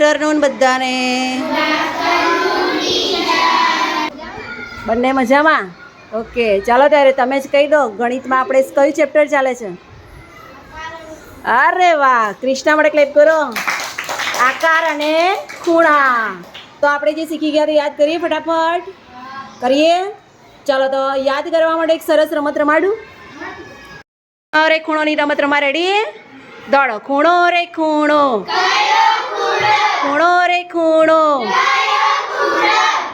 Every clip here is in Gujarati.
આફ્ટરનૂન બધાને. બંને મજામાં? ઓકે, ચાલો ત્યારે તમે જ કહી દો, ગણિતમાં આપણે કયું ચેપ્ટર ચાલે છે? અરે વાહ ક્રિષ્ના માટે ક્લેપ કરો. આકાર અને ખૂણા. તો આપણે જે શીખી ગયા તે યાદ કરીએ ફટાફટ? કરીએ? ચાલો તો યાદ કરવા માટે એક સરસ રમત રમાડું. અરે ખૂણોની રમત રમા રેડી દોડો, ખૂણો રે ખૂણો. ખૂણો રે ખૂણો?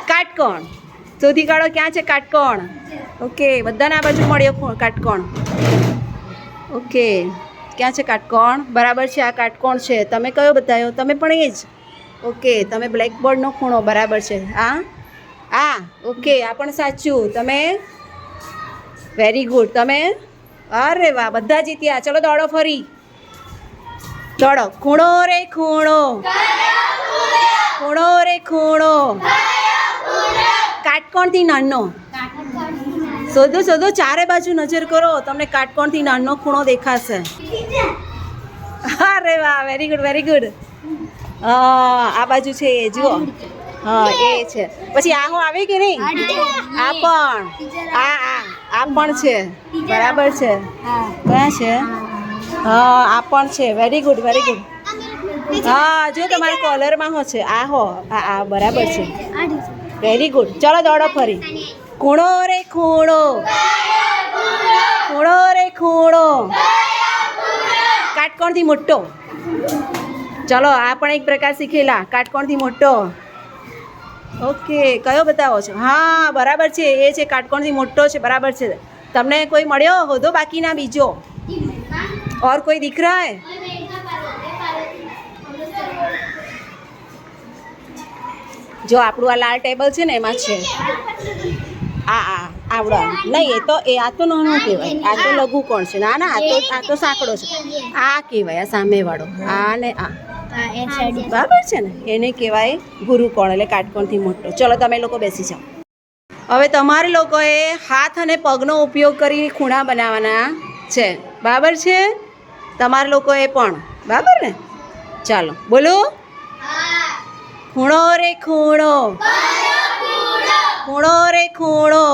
કાટકોણ. શોધી કાઢો ક્યાં છે કાટકોણ? ઓકે, બધાને બાજુ મળ્યો કાટકોણ. ઓકે, ક્યાં છે કાટકોણ? બરાબર છે, આ કાટકોણ છે. તમે કયો બતાવ્યો તમે પણ એ જ. ઓકે, તમે બ્લેકબોર્ડનો ખૂણો, બરાબર છે. હા? આ ઓકે, આ પણ સાચું. તમે? Very good. તમે? અરે વાહ, બધા જીત્યા. ચલો દોડો ફરી. દોડો. ખૂણો રે ખૂણો. ખૂણો રે ખૂણો કાટકોણથી નાનો. શોધો શોધો, ચારે બાજુ નજર કરો. તમને કાટકોણથી નાનો ખૂણો દેખાશે. અરે વાહ વેરી ગુડ વેરી ગુડ આ બાજુ છે એ, જુઓ. હા, એ છે. પછી આ હું આવી કે નહીં? આ પણ. આ આ આ પણ છે. બરાબર છે. ક્યાં છે? હા, આ પણ છે. વેરી ગુડ વેરી ગુડ હા, જો તમારા કોલરમાં હો છે. આ હો, આ બરાબર છે. વેરી ગુડ ચલો દોડો ફરી. ખૂણો રે ખૂણો. ખૂણો રે ખૂણો. કાટકોણથી મોટો. ચલો, આ પણ એક પ્રકાર શીખેલા. કાટકોણથી મોટો. ઓકે, કયો બતાવો છો? હા, બરાબર છે. એ છે કાટકોણથી મોટો છે. બરાબર છે. તમને કોઈ મળ્યો હોદો બાકીના બીજો? ઓર કોઈ દીકરા હોય જો આપણું આ લાલ ટેબલ છે ને એમાં છે. આ આ, આવડો. નહીં, એ તો, એ, આ તો નાનું કહેવાય. આ તો લઘુ કોણ છે? ના ના, આ તો આ તો સાંકડો છે. આ કહેવાય, આ સામેવાળો. આ ને આ. બરાબર છે ને? એને કહેવાય ગુરુકોણ એટલે કાટકોણથી મોટો. ચલો, તમે લોકો બેસી જાઓ. હવે તમારે લોકોએ હાથ અને પગનો ઉપયોગ કરી ખૂણા બનાવવાના છે. બરાબર છે? તમારા લોકોએ પણ. બરાબર ને? ચાલો, બોલો. ખૂણો રે ખૂણો. ખૂણો રે ખૂણો.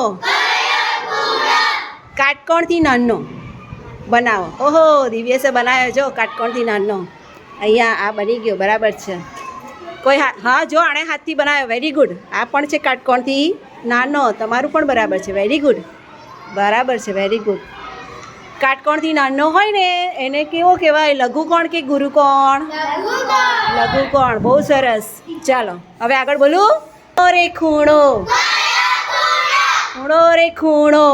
કાટકોણથી નાનો. બનાવો. ઓહો, દિવ્યસે બનાવ્યો જો કાટકોણથી નાનો. અહીંયા આ બની ગયો, બરાબર છે. કોઈ હા જો આણે હાથથી બનાવ્યો વેરી ગુડ આ પણ છે કાટકોણથી નાનો. તમારું પણ બરાબર છે વેરી ગુડ બરાબર છે વેરી ગુડ કાટકોણથી નાનો હોય ને એને કેવો કહેવાય? લઘુકોણ કે ગુરુકોણ લઘુકોણ બહુ સરસ. ચાલો હવે આગળ બોલું. ખૂણો રે ખૂણો. ખૂણો રે ખૂણો.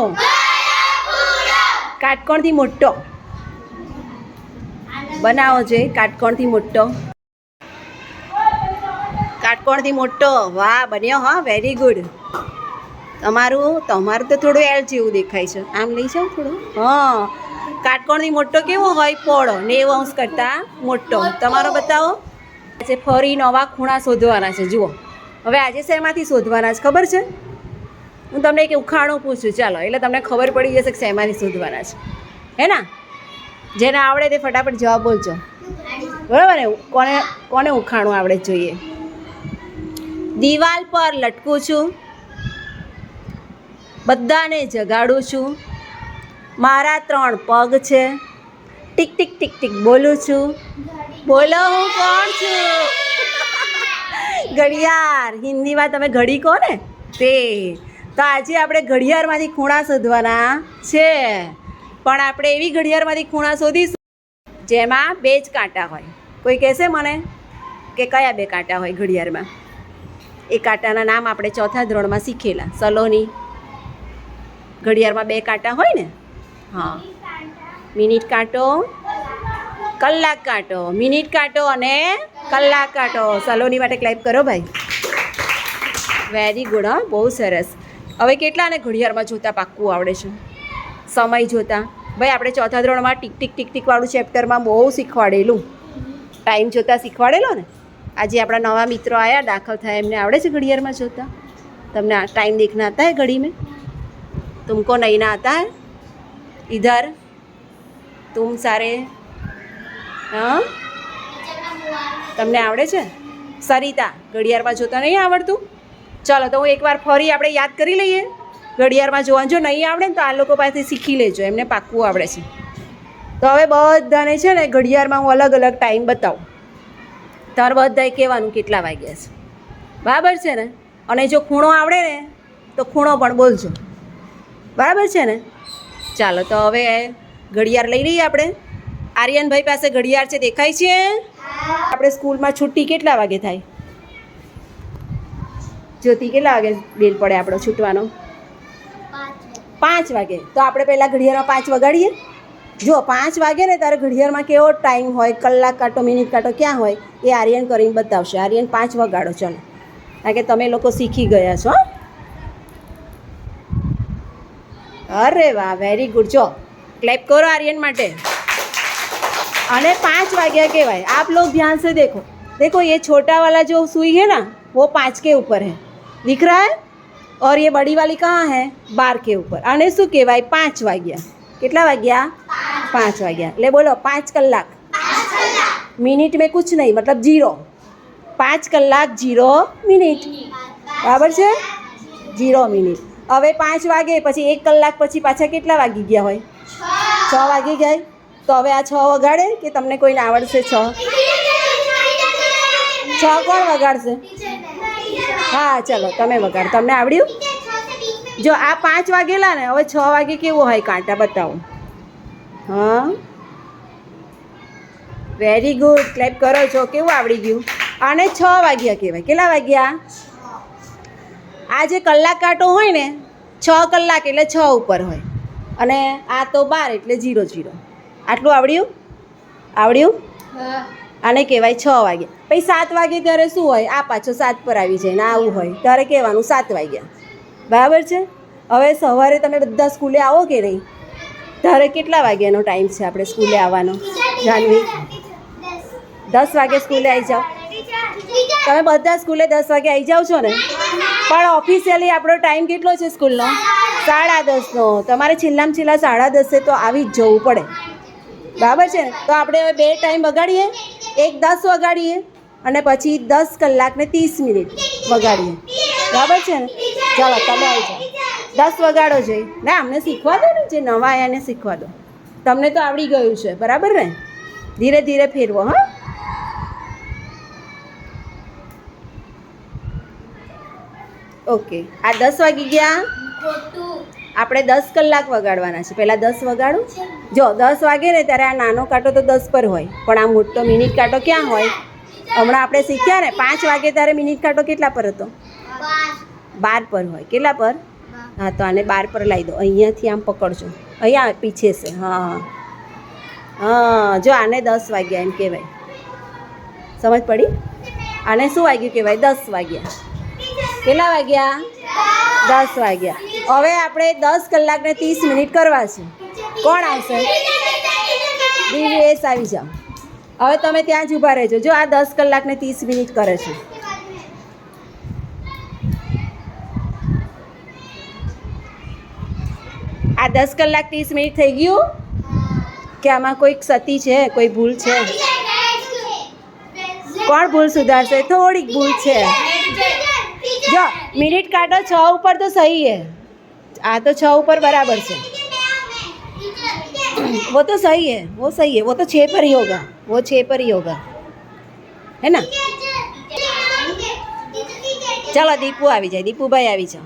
કાટકોણથી મોટો. બનાવો છે કાટકોણથી મોટો. કાટકોણથી મોટો. વાહ બન્યો હા વેરી ગુડ તમારું તમારું તો થોડું એલ જેવું દેખાય છે. આમ લઈ જાઓ થોડું. હા. કાટકોણની મોટો કેવો હોય? પોળો. નેવ અંશ કરતાં મોટો. તમારો બતાવો. આજે ફરી નવા ખૂણા શોધવાના છે. જુઓ. હવે આજે શેમાંથી શોધવાના છે? ખબર છે? હું તમને એક ઉખાણું પૂછું. ચાલો, એટલે તમને ખબર પડી જશે કે શેમાંથી શોધવાના છે. હે ના? જેને આવડે તે ફટાફટ જવાબ બોલજો. બરાબર? ને કોને કોને ઉખાણું આવડે જોઈએ? દિવાલ પર લટકું છું. બધાને જગાડું છું. મારા ત્રણ પગ છે. ટીક ટીક ટીક ટીક, બોલું છું. બોલો, હું કોણ છું? ઘડિયાળ. હિન્દીમાં તમે ઘડી કહો ને? તે. તો આજે આપણે ઘડિયાળમાંથી ખૂણા શોધવાના છે. પણ આપણે એવી ઘડિયાળમાંથી ખૂણા શોધીશું જેમાં બે જ કાંટા હોય. કોઈ કહેશે મને કે કયા બે કાંટા હોય ઘડિયાળમાં? એ કાંટાના નામ આપણે ચોથા ધોરણમાં શીખેલા. સલોની. ઘડિયાળમાં બે કાંટા હોય ને? હા. મિનિટ કાંટો. કલાક કાંટો. મિનિટ કાંટો અને કલાક કાંટો. સલોની માટે ક્લાઇપ કરો ભાઈ. વેરી ગુડ હા. બહુ સરસ. હવે કેટલાને ઘડિયાળમાં જોતાં પાક્કું આવડે છે? સમય જોતાં. ભાઈ, આપણે ચોથા ધોરણમાં ટીક ટીક ટીક, ટીકવાળું ચેપ્ટરમાં બહુ શીખવાડેલું. ટાઈમ જોતાં શીખવાડેલો ને? આજે આપણા નવા મિત્રો આવ્યા દાખલ થયા. એમને આવડે છે ઘડિયાળમાં જોતાં? તમને ટાઈમ દેખના હતા એ ઘડી મેં तुमको नहीं ना आता है इधर तुम सारे હા તમને આવડે છે સરિતા ઘડિયાળમાં જોતા નહીં આવડતું ચાલો તો હું એકવાર ફરી આપણે યાદ કરી લઈએ ઘડિયાળમાં જોવાનું જો નહીં આવડે ને તો આ લોકો પાસેથી શીખી લેજો એમને પાક્કું આવડે છે તો હવે બધાને છે ને ઘડિયાળમાં હું અલગ અલગ ટાઈમ બતાવું તાર બધાએ કહેવાનું કેટલા વાગ્યા છે બરાબર છે ને અને જો ખૂણો આવડે ને તો ખૂણો પણ બોલજો બરાબર છે ને? ચાલો તો હવે ઘડિયાળ લઈ લઈએ આપણે. આર્યનભાઈ પાસે ઘડિયાળ છે, દેખાય છે? આપણે સ્કૂલમાં છુટ્ટી કેટલા વાગે થાય? જ્યોતિ, કેટલા વાગે બેલ પડે આપણો છૂટવાનો? પાંચ વાગે. તો આપણે પહેલાં ઘડિયાળમાં પાંચ વગાડીએ. જો પાંચ વાગે ને ત્યારે ઘડિયાળમાં કેવો ટાઈમ હોય, કલાક કાંટો, મિનિટ કાંટો ક્યાં હોય, એ આર્યન કરીને બતાવશે. આર્યન, પાંચ વગાડો, ચલો. કારણ કે તમે લોકો શીખી ગયા છો અરે વાહ વેરી ગુડ જો ક્લેપ કરો આર્યન માટે અને पाँच वाग्या कहेवाय आप लोग ध्यान से देखो देखो ये छोटा वाला जो सुई है ना वो पाँच के ऊपर है दिख रहा है और ये बड़ी वाली कहाँ है बार के ऊपर આને શું કહેવાય પાંચ વાગ્યા કેટલા વાગ્યા પાંચ વાગ્યા એટલે બોલો પાંચ કલાક મિનિટ में कुछ नहीं मतलब जीरो પાંચ કલાક જીરો મિનિટ બરાબર છે જીરો મિનિટ હવે પાંચ વાગે, પછી એક કલાક પછી પાછા કેટલા વાગી ગયા હોય? છ વાગી ગયા. તો હવે આ છ વગાડે કે તમને કોઈને આવડશે છ? છ કોણ વગાડશે? હા, ચલો, તમે વગાડ. તમને આવડ્યું? જો, આ પાંચ વાગેલા ને, હવે છ વાગે કેવું હોય કાંટા બતાવો. હા? વેરી ગુડ ક્લેપ કરો છો. કેવું આવડી ગયું? અને છ વાગ્યા કહેવાય. કેટલા વાગ્યા? આ જે કલાક કાંટો હોય ને છ કલાક એટલે છ ઉપર હોય. અને આ તો બાર એટલે જીરો જીરો આટલું આવડ્યું? આવડ્યું? આને કહેવાય છ વાગે. પછી સાત વાગે ત્યારે શું હોય? આ પાછો સાત પર આવી જાય ને આવું હોય. ત્યારે કહેવાનું સાત વાગ્યા. બરાબર છે? હવે સવારે તમે બધા સ્કૂલે આવો કે નહીં? ત્યારે કેટલા વાગ્યાનો ટાઈમ છે આપણે સ્કૂલે આવવાનો? જાનવી? દસ વાગે સ્કૂલે આવી જાઓ. તમે બધા સ્કૂલે દસ વાગે આવી જાઓ છો ને? પણ ઓફિશિયલી આપણો ટાઈમ કેટલો છે સ્કૂલનો? સાડા દસનો. તમારે છેલ્લામાં છેલ્લા સાડા દસે તો આવી જ જવું પડે. બરાબર છે ને? તો આપણે હવે બે ટાઈમ વગાડીએ. એક દસ વગાડીએ અને પછી દસ કલાકને ત્રીસ મિનિટ વગાડીએ. બરાબર છે ને? ચાલો, તમે આવી જાઓ. દસ વગાડો જોઈ. ના, અમને શીખવા દો ને જે નવા એને શીખવા દો. તમને તો આવડી ગયું છે. બરાબર ને? ધીરે ધીરે ફેરવો, હા? ઓકે. આ દસ વાગી ગયા? આપણે દસ કલાક વગાડવાના છે. પહેલાં દસ વગાડું? જો, દસ વાગે ને ત્યારે આ નાનો કાંટો તો દસ પર હોય. પણ આ મોટો મિનિટ કાંટો ક્યાં હોય? હમણાં આપણે શીખ્યા ને, પાંચ વાગે ત્યારે મિનિટ કાંટો કેટલા પર હતો? બાર પર હોય. કેટલા પર? હા, તો આને બાર પર લાવી દો. અહીંયાથી આમ પકડજો. અહીંયા પીછે છે. હા. હા, જો આને દસ વાગ્યા એમ કહેવાય. સમજ પડી? આને શું વાગ્યું કહેવાય? દસ વાગ્યા. કેટલા વાગ્યા? દસ વાગ્યા. હવે આપણે દસ કલાક ને ત્રીસ મિનિટ કરવા છે કોણ આવશે? ડીવીએસ આવી જાઓ. હવે તમે ત્યાં જ ઊભા રહેજો. જો આ દસ કલાક ને ત્રીસ મિનિટ કરે છે. આ દસ કલાક ત્રીસ મિનિટ થઈ ગયું? કે આમાં કોઈ ક્ષતિ છે, કોઈ ભૂલ છે? કોણ ભૂલ સુધારશે? થોડીક ભૂલ છે. જો મિનિટ કાઢો છ ઉપર તો સહી है આ તો છ ઉપર બરાબર છે वो तो सही है वो सही है वो तो छः पर ही होगा वो छः पर ही होगा है ना ચાલો દીપુ આવી જાય દીપુભાઈ આવી જાઓ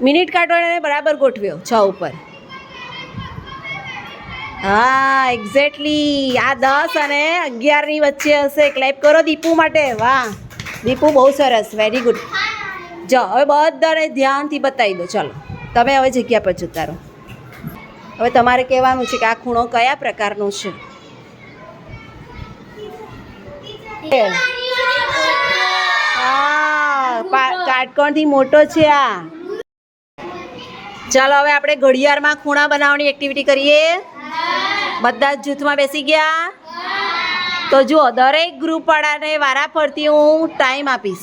મિનિટ કાઢો એને બરાબર ગોઠવ્યો છ ઉપર હા એક્ઝેક્ટલી આ દસ અને અગિયારની વચ્ચે હશે ક્લેપ કરો દીપુ માટે વાહ દીપુ, બહુ સરસ વેરી ગુડ જો, હવે બધાને ધ્યાનથી બતાવી દો. ચાલો, તમે હવે જગ્યા પર જતા રહો. હવે તમારે કહેવાનું છે કે આ ખૂણો કયા પ્રકારનો છે? કાટકોણથી મોટો છે આ. ચાલો, હવે આપણે ઘડિયાળમાં ખૂણા બનાવવાની એક્ટિવિટી કરીએ. બધા જ જૂથમાં બેસી ગયા. તો જુઓ, દરેક ગ્રુપવાળાને વારા ફરતી હું ટાઈમ આપીશ.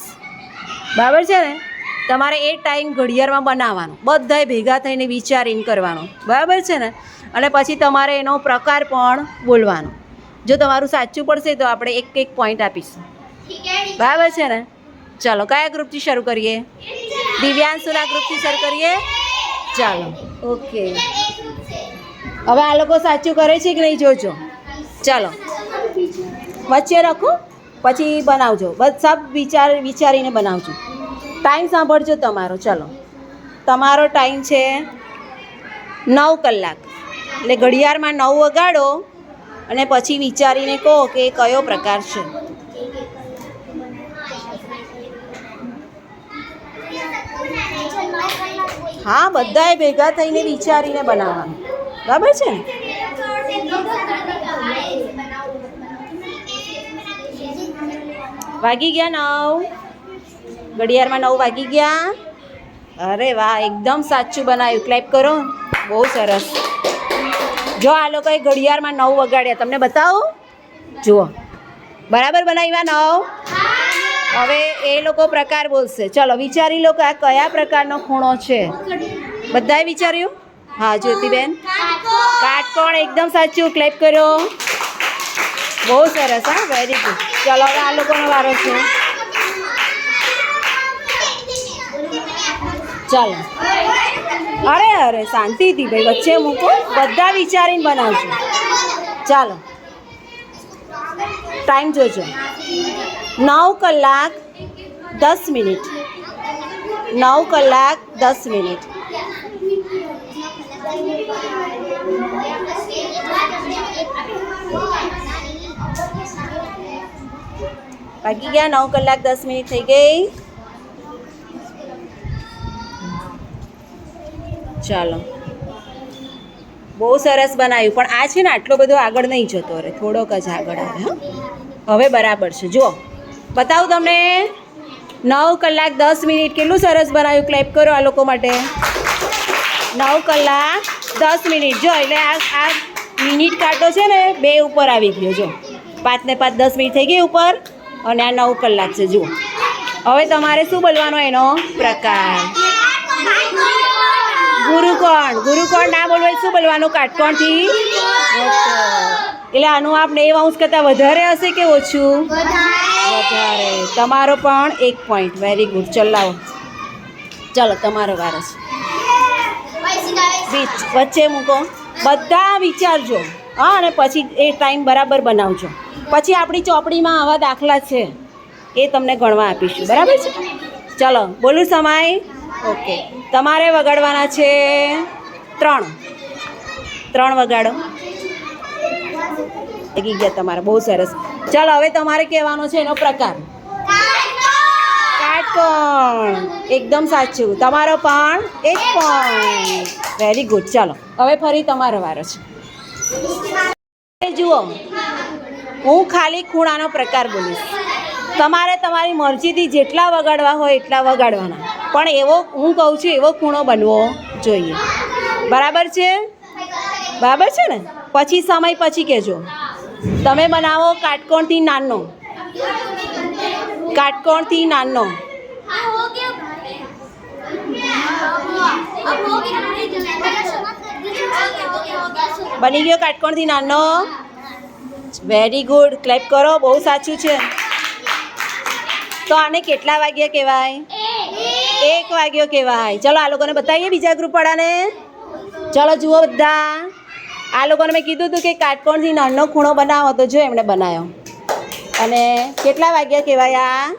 બરાબર છે ને? તમારે એ ટાઈમ ઘડિયાળમાં બનાવવાનો. બધાય ભેગા થઈને વિચારીને કરવાનો. બરાબર છે ને? અને પછી તમારે એનો પ્રકાર પણ બોલવાનો. જો તમારું સાચું પડશે તો આપણે એક એક પોઈન્ટ આપીશું. બરાબર છે ને? ચાલો, કયા ગ્રુપથી શરૂ કરીએ? દિવ્યાંશુના ગ્રુપથી શરૂ કરીએ? ચાલો ઓકે હવે આ લોકો સાચું કરે છે કે નહીં, જોજો. ચાલો. વચ્ચે રાખો, પછી બનાવજો. સબ વિચાર, વિચારીને બનાવજો. ટાઈમ સાંભળજો તમારો. ચાલો. તમારો ટાઈમ છે નવ કલાક. એટલે ઘડિયાળમાં નવ વગાડો અને પછી વિચારીને કહો કે કયો પ્રકાર છે. હા, બધાએ ભેગા થઈને વિચારીને બનાવવાનું. બરાબર છે ને? વાગી ગયા નવ? ઘડિયાળમાં નવ વાગી ગયા? અરે વાહ, એકદમ સાચું બનાવ્યું. ક્લેપ કરો. બહુ સરસ. જો આ લોકોએ ઘડિયાળમાં નવ વગાડ્યા. તમને બતાવો. જુઓ. બરાબર બનાવ્યા નવ? હવે એ લોકો પ્રકાર બોલશે. ચલો, વિચારી લો કે આ કયા પ્રકારનો ખૂણો છે. બધાએ વિચાર્યું? હા, જ્યોતિબેન. કાટકોણ. એકદમ સાચું. ક્લેપ કર્યો. બહુ સરસ, હા. વેરી ગુડ ચલો હવે આ વારો છે. ચાલો. અરે અરે શાંતિથી ભાઈ, વચ્ચે મૂકો. બધા વિચારીને બનાવજો. ચાલો. ટાઈમ જોજો. નવ કલાક દસ મિનિટ. નવ કલાક દસ મિનિટ. બાકી ગયા નવ કલાક દસ મિનિટ થઈ ગઈ. ચાલો. બહુ સરસ બનાવ્યું. પણ આ છે ને, આટલો બધો આગળ નહીં જતો રે. થોડોક જ આગળ આવે હવે બરાબર છે. જુઓ. બતાવું તમને. નવ કલાક દસ મિનિટ કેટલું સરસ બનાવ્યું. ક્લેપ કરો આ લોકો માટે. નવ કલાક દસ મિનિટ. જો, એટલે આ આ મિનિટ કાંટો છે ને, બે ઉપર આવી ગયો. જો. પાંચ ને પાંચ દસ મિનિટ થઈ ગઈ ઉપર. અને આ નવ કલાક છે જુઓ. હવે તમારે શું બોલવાનો એનો પ્રકાર? ગુરુકોણ. ગુરુકોણ ના બોલવાય શું બોલવાનું? કાટકોણથી? એટલે આનું આપણે એ અંશ કરતાં વધારે હશે કે ઓછું? વધારે. તમારો પણ એક પોઈન્ટ વેરી ગુડ ચલાવો ચલો તમારો વારસ વચ્ચે મૂકો. બધા વિચારજો. હા, અને પછી એ ટાઈમ બરાબર બનાવજો. પછી આપણી ચોપડીમાં આવા દાખલા છે. એ તમને ગણવા આપીશું. બરાબર છે? ચલો, બોલું સમય? ઓકે તમારે વગાડવાના છે ત્રણ. ત્રણ વગાડો. લાગી ગયા તમારા, બહુ સરસ. ચાલો, હવે તમારે કહેવાનો છે એનો પ્રકાર. કાટકોણ. એકદમ સાચું. તમારો પણ એક પણ વેરી ગુડ ચાલો, હવે ફરી તમારો વારો છે. જુઓ હું ખાલી ખૂણાનો પ્રકાર બોલીશ તમારે તમારી મરજીથી જેટલા વગાડવા હોય એટલા વગાડવાના પણ એવો હું કહું છું એવો ખૂણો બનવો જોઈએ બરાબર છે બરાબર છે ને પછી સમય પછી કહેજો તમે બનાવો કાટકોણથી નાનો કાટકોણથી નાનો બની ગયો કાટકોણથી નાનો. વેરી ગુડ ક્લેપ કરો. બહુ સાચું છે. તો આને કેટલા વાગ્યા કહેવાય? એક વાગ્યો કહેવાય. ચલો, આ લોકોને બતાવીએ બીજા ગ્રુપ વાળાને. ચલો, જુઓ બધા. આ લોકોને મેં કીધું હતું કે કાટકોણથી નાનો ખૂણો બનાવો. તો જો એમણે બનાવ્યો અને કેટલા વાગ્યા કહેવાય આ?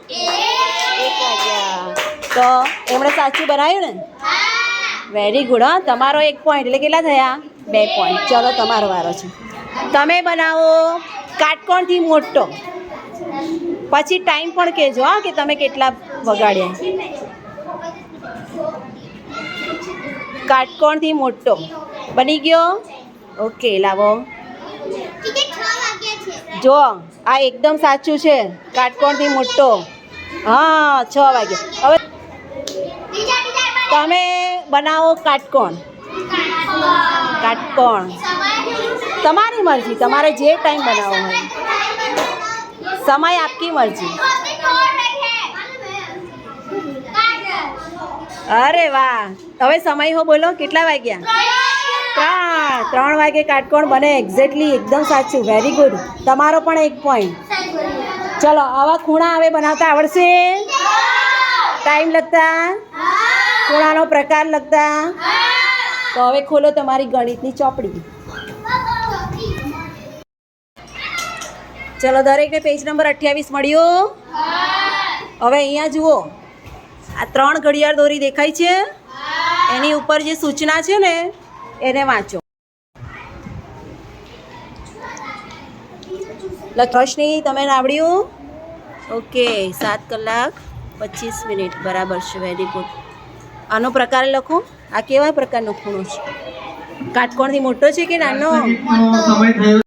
એક વાગ્યા. તો એમણે સાચું બનાવ્યું ને? વેરી ગુડ હા. તમારો એક પોઈન્ટ એટલે કેટલા થયા? બે પોઈન્ટ ચલો તમારો વારો છે. તમે બનાવો કાટકોણથી મોટો. પછી ટાઈમ પણ કહેજો હા કે તમે કેટલા વગાડ્યા. કાટકોણથી મોટો. બની ગયો? ઓકે લાવો. જો આ એકદમ સાચું છે. કાટકોણથી મોટો. હા છ વાગે હવે તમે બનાવો કાટકોણ. કાટકોણ. તમારી મરજી તમારે જે ટાઈમ બનાવવો હોય. સમય આપકી મરજી. અરે વાહ હવે સમય હો બોલો કેટલા વાગ્યા? ત્રણ ત્રણ વાગે કાટકોણ બને એક્ઝેક્ટલી એકદમ સાચું વેરી ગુડ તમારો પણ એક પોઈન્ટ ચલો આવા ખૂણા હવે બનાવતા આવડશે? ટાઈમ લગતા? ખૂણાનો પ્રકાર લગતા? તો હવે ખોલો તમારી ગણિતની ચોપડી. ચલો, દરેકને પેજ નંબર અઠ્યાવીસ મળ્યો. હવે અહીંયા જુઓ. આ ત્રણ ઘડિયાળ દોરી દેખાય છે. એની ઉપર જે સૂચના છે ને, એને વાંચો. રોશની તમે આવડ્યું? ઓકે, સાત કલાક પચીસ મિનિટ. બરાબર છે વેરી ગુડ આનો પ્રકાર લખો? આ કેવા પ્રકારનો ખૂણો છે? કાટકોણથી મોટો છે કે નાનો?